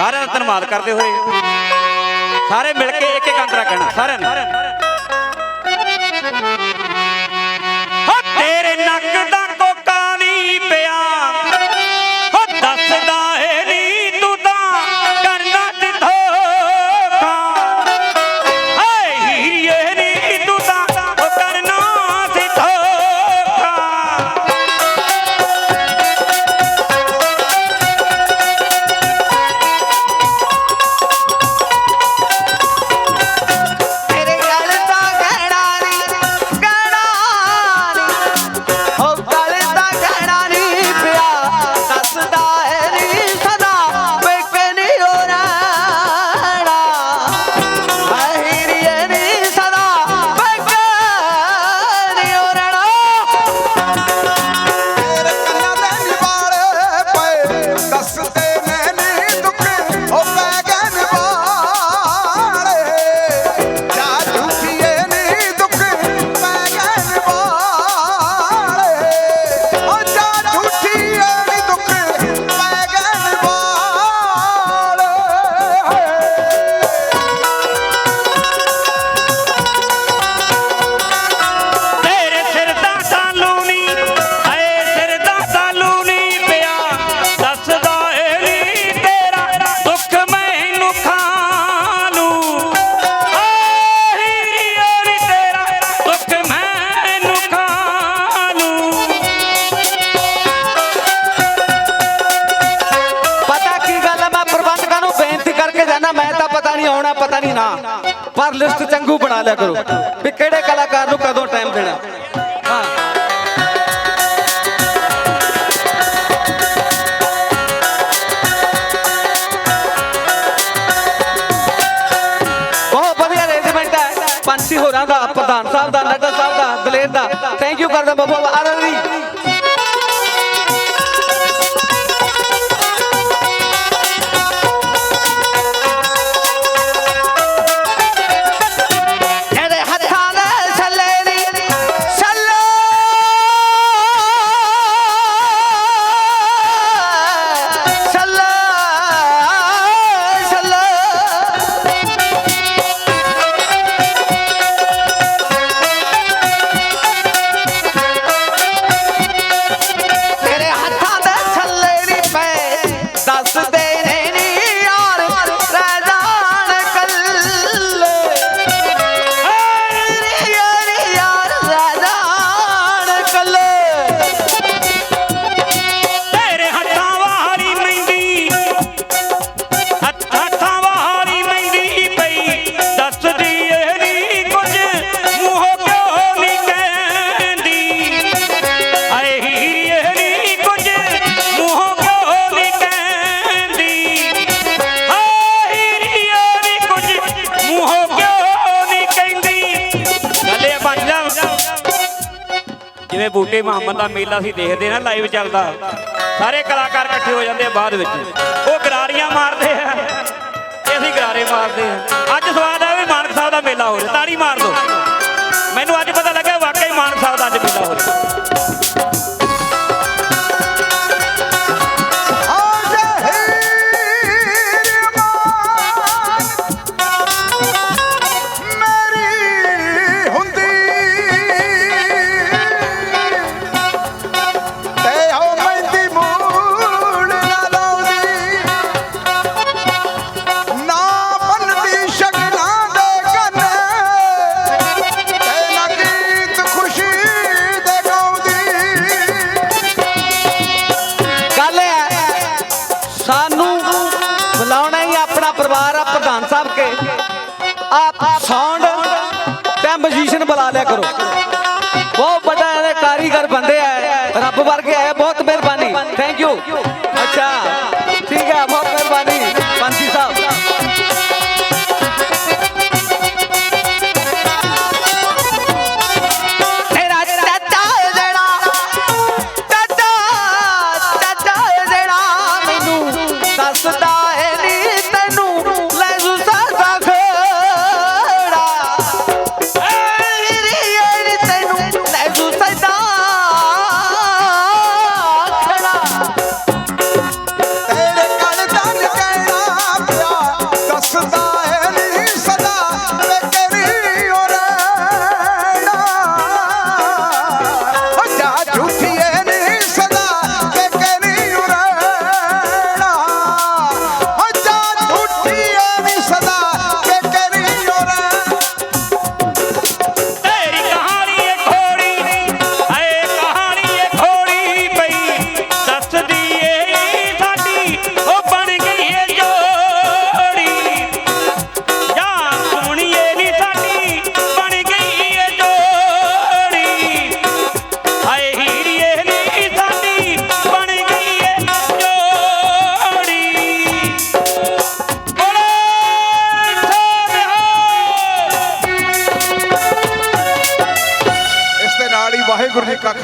ਸਾਰਿਆਂ ਦਾ ਧੰਨਵਾਦ ਕਰਦੇ ਹੋਏ। ਸਾਰੇ ਮਿਲ ਕੇ ਇੱਕ ਇੱਕ ਅੰਤਰਾ ਕਹਿਣਾ ਸਾਰਿਆਂ ਨੂੰ। ਨਹੀਂ ਨਾ, ਪਰ ਲਿਸਟ ਚੰਗੂ ਬਣਾ ਲਿਆ ਕਰੋ ਵੀ ਕਿਹੜੇ ਕਲਾਕਾਰ ਨੂੰ ਕਦੋਂ ਟਾਈਮ ਦੇਣਾ। ਬਹੁਤ ਵਧੀਆ ਅਰੇਂਜਮੈਂਟ ਹੈ। ਪੰਛੀ ਹੋਰਾਂ ਦਾ, ਪ੍ਰਧਾਨ ਸਾਹਿਬ ਦਾ ਨੱਡਾ ਸਾਹਿਬ ਦਾ, ਦਲੇਰ ਦਾ। ਥੈਂਕ ਯੂ ਕਰਦਾ ਬਾਬਾ ਜੀ। ਜਿਵੇਂ ਬੂਟੇ ਮੁਹੰਮਦ ਦਾ ਮੇਲਾ ਅਸੀਂ ਦੇਖਦੇ ਨਾ ਲਾਈਵ ਚੱਲਦਾ। ਸਾਰੇ ਕਲਾਕਾਰ ਇਕੱਠੇ ਹੋ ਜਾਂਦੇ ਆ ਬਾਅਦ ਵਿੱਚ। ਉਹ ਗਰਾਰੀਆਂ ਮਾਰਦੇ ਆ। ਤੇ ਅਸੀਂ ਗਰਾਰੇ ਮਾਰਦੇ ਆ। ਅੱਜ ਸਵਾਦ ਆ ਵੀ ਮਾਨਕ ਸਾਹਿਬ ਦਾ ਮੇਲਾ ਹੋ ਰਿਹਾ, ਤਾੜੀ ਮਾਰ ਦਿਓ। ਮੈਨੂੰ ਅੱਜ ਪਤਾ ਆਪ ਬੁਲਾ ਲਿਆ ਕਰੋ। ਬਹੁਤ ਵੱਡਾ ਇਹਦੇ ਕਾਰੀਗਰ ਬੰਦੇ ਆ ਰੱਬ ਵਰਗੇ ਆਏ ਬਹੁਤ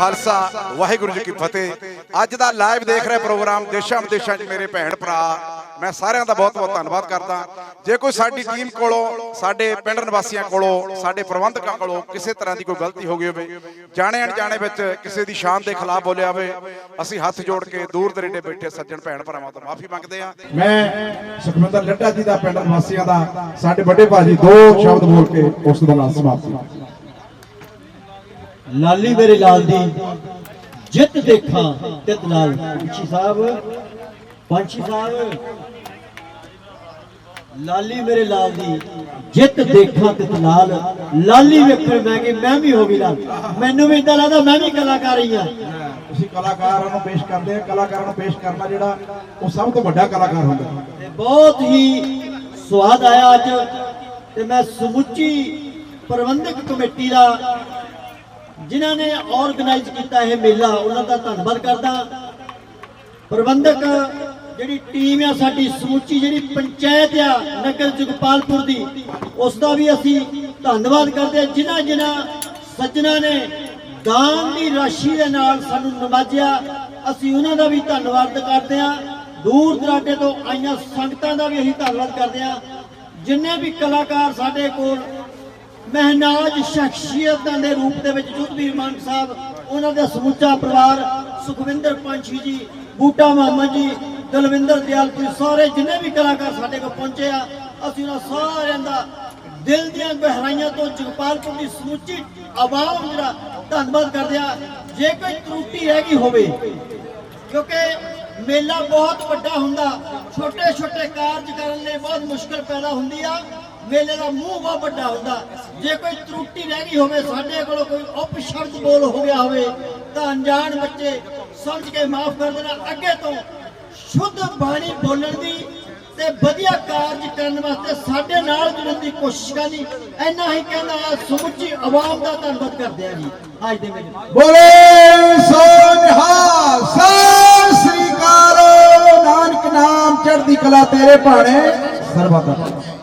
ਖਾਲਸਾ, ਵਾਹਿਗੁਰੂ ਜੀ ਕੀ ਫਤਿਹ। ਅੱਜ ਦਾ ਲਾਈਵ ਦੇਖ ਰਹੇ ਪ੍ਰੋਗਰਾਮ ਦੇਸ਼ਾਂ ਵਿਦੇਸ਼ਾਂ 'ਚ ਮੇਰੇ ਭੈਣ ਭਰਾ। ਮੈਂ ਸਾਰਿਆਂ ਦਾ ਬਹੁਤ ਬਹੁਤ ਧੰਨਵਾਦ ਕਰਦਾ। ਜੇ ਕੋਈ ਸਾਡੀ ਟੀਮ ਕੋਲੋਂ, ਸਾਡੇ ਪਿੰਡ ਨਿਵਾਸੀਆਂ ਕੋਲੋਂ, ਸਾਡੇ ਪ੍ਰਬੰਧਕਾਂ ਕੋਲੋਂ ਕਿਸੇ ਤਰ੍ਹਾਂ ਦੀ ਕੋਈ ਗਲਤੀ ਹੋ ਗਈ ਹੋਵੇ, ਜਾਣੇ ਅਣਜਾਣੇ ਵਿੱਚ ਕਿਸੇ ਦੀ ਸ਼ਾਨ ਦੇ ਖਿਲਾਫ ਬੋਲਿਆ ਹੋਵੇ, ਅਸੀਂ ਹੱਥ ਜੋੜ ਕੇ ਦੂਰ ਦਰੇਡੇ ਬੈਠੇ ਸੱਜਣ ਭੈਣ ਭਰਾਵਾਂ ਤੋਂ ਮਾਫੀ ਮੰਗਦੇ ਹਾਂ। ਮੈਂ ਸੁਖਮੰਦਰ ਲੱਡਾ ਜੀ ਦਾ ਪਿੰਡ ਨਿਵਾਸੀਆਂ ਦਾ, ਸਾਡੇ ਵੱਡੇ ਭਾਜੀ ਦੋ ਸ਼ਬਦ ਬੋਲ ਕੇ ਉਸ ਦਾ ਨਾਲ ਸਮਾਪਤੀ ਲਾਲੀ ਮੇਰੇ ਲਾਲ ਦੀ ਜਿੱਤ ਦੇਖਾਂ ਤਿਤ ਲਾਲ ਪੰਛੀ ਸਾਹਿਬ ਪੰਛੀ ਸਾਹਿਬ ਲਾਲੀ ਮੇਰੇ ਲਾਲ ਦੀ ਜਿੱਤ ਦੇਖਾਂ ਤਿਤ ਲਾਲ ਲਾਲੀ ਵੇਖਣ ਮੈਂ ਕਿ ਮੈਂ ਵੀ ਹੋ ਗਈ ਲਾਲ। ਮੈਨੂੰ ਵੀ ਇਦਾਂ ਲੱਗਦਾ ਮੈਂ ਵੀ ਕਲਾਕਾਰ ਹੀ ਆ ਤੁਸੀਂ ਕਲਾਕਾਰਾਂ ਨੂੰ ਪੇਸ਼ ਕਰਦੇ ਆ। ਕਲਾਕਾਰਾਂ ਨੂੰ ਪੇਸ਼ ਕਰਨਾ ਜਿਹੜਾ ਉਹ ਸਭ ਤੋਂ ਵੱਡਾ ਕਲਾਕਾਰ ਹੁੰਦਾ। ਤੇ ਬਹੁਤ ਹੀ ਸਵਾਦ ਆਇਆ ਅੱਜ। ਤੇ ਮੈਂ ਸਮੁੱਚੀ ਪ੍ਰਬੰਧਕ ਕਮੇਟੀ ਦਾ ਜਿਨ੍ਹਾਂ ਨੇ ਆਰਗੇਨਾਈਜ਼ ਕੀਤਾ ਇਹ ਮੇਲਾ, ਉਹਨਾਂ ਦਾ ਧੰਨਵਾਦ ਕਰਦਾ। ਪ੍ਰਬੰਧਕ ਜਿਹੜੀ ਟੀਮ ਆ, ਸਾਡੀ ਸਮੁੱਚੀ ਜਿਹੜੀ ਪੰਚਾਇਤ ਆ, ਨਗਰ ਜਗਪਾਲਪੁਰ ਦੀ, ਉਸ ਦਾ ਵੀ ਅਸੀਂ ਧੰਨਵਾਦ ਕਰਦੇ ਹਾਂ। ਜਿਨ੍ਹਾਂ ਜਿਨ੍ਹਾਂ ਸੱਜਣਾ ਨੇ ਦਾਨ ਦੀ ਰਾਸ਼ੀ ਦੇ ਨਾਲ ਸਾਨੂੰ ਨਵਾਜਿਆ, ਅਸੀਂ ਉਹਨਾਂ ਦਾ ਵੀ ਧੰਨਵਾਦ ਕਰਦੇ ਹਾਂ। ਦੂਰ ਦਰਾਡੇ ਤੋਂ ਆਈਆਂ ਸੰਗਤਾਂ ਦਾ ਵੀ ਅਸੀਂ ਧੰਨਵਾਦ ਕਰਦੇ ਹਾਂ। ਜਿੰਨੇ ਵੀ ਕਲਾਕਾਰ ਸਾਡੇ ਕੋਲ ਮਹਿਨਾਜ ਸ਼ਖਸੀਅਤਾਂ ਦੇ ਰੂਪ ਦੇ ਵਿੱਚ ਜੁਗਵੀਰ ਮਾਨ ਸਾਹਿਬ, ਉਹਨਾਂ ਦਾ ਸਮੁੱਚਾ ਪਰਿਵਾਰ, ਸੁਖਵਿੰਦਰ ਪੰਛੀ ਜੀ, ਬੂਟਾ ਮਾਮਾ ਜੀ, ਦਲਵਿੰਦਰ ਦਿਆਲਪੁਰੀ ਸਾਰੇ ਜਿੰਨੇ ਵੀ ਕਲਾਕਾਰ ਸਾਡੇ ਕੋਲ ਪਹੁੰਚੇ ਆ, ਅਸੀਂ ਉਹਨਾਂ ਸਾਰਿਆਂ ਦਾ ਦਿਲ ਦੀਆਂ ਗਹਿਰਾਈਆਂ ਤੋਂ ਜਗਪਾਲਪੁਰ ਦੀ ਸਮੁੱਚੀ ਆਵਾਮ ਜਿਹੜਾ ਧੰਨਵਾਦ ਕਰਦੇ ਆ। ਜੇ ਕੋਈ ਤਰੁੱਟੀ ਰਹਿ ਗਈ ਹੋਵੇ, ਕਿਉਂਕਿ ਮੇਲਾ ਬਹੁਤ ਵੱਡਾ ਹੁੰਦਾ ਛੋਟੇ ਛੋਟੇ ਕਾਰਜ ਕਰਨ ਲਈ ਬਹੁਤ ਮੁਸ਼ਕਲ ਪੈਦਾ ਹੁੰਦੀ ਆ। ਮੇਲੇ ਦਾ ਮੂੰਹ ਬਹੁਤ ਵੱਡਾ ਹੁੰਦਾ। ਜੇ ਕੋਈ ਤਰੁੱਟੀ ਰਹਿ ਗਈ ਹੋਵੇ, ਸਾਡੇ ਕੋਲੋਂ ਕੋਈ ਉਪਸ਼ਬਦ ਬੋਲ ਹੋ ਗਿਆ ਹੋਵੇ, ਤਾਂ ਅਣਜਾਣ ਬੱਚੇ ਸਮਝ ਕੇ ਮਾਫ ਕਰ ਦੇਣਾ। ਅੱਗੇ ਤੋਂ ਸ਼ੁੱਧ ਬਾਣੀ ਬੋਲਣ ਦੀ ਤੇ ਵਧੀਆ ਕਾਰਜ ਕਰਨ ਵਾਸਤੇ ਸਾਡੇ ਨਾਲ ਜੁੜਨ ਦੀ ਕੋਸ਼ਿਸ਼ ਕਰਨੀ। ਇੰਨਾ ਹੀ ਕਹਿੰਦਾ ਸਮੁੱਚੀ ਆਵਾਮ ਦਾ ਧੰਨਵਾਦ ਕਰਦੇ ਆ ਜੀ। ਅੱਜ ਦੇ ਮੇਲੇ ਬੋਲੇ ਸੋ ਕਲਾ ਤੇਰੇ ਭਾਣੇ। ਸਰਬੱਤ ਦਾ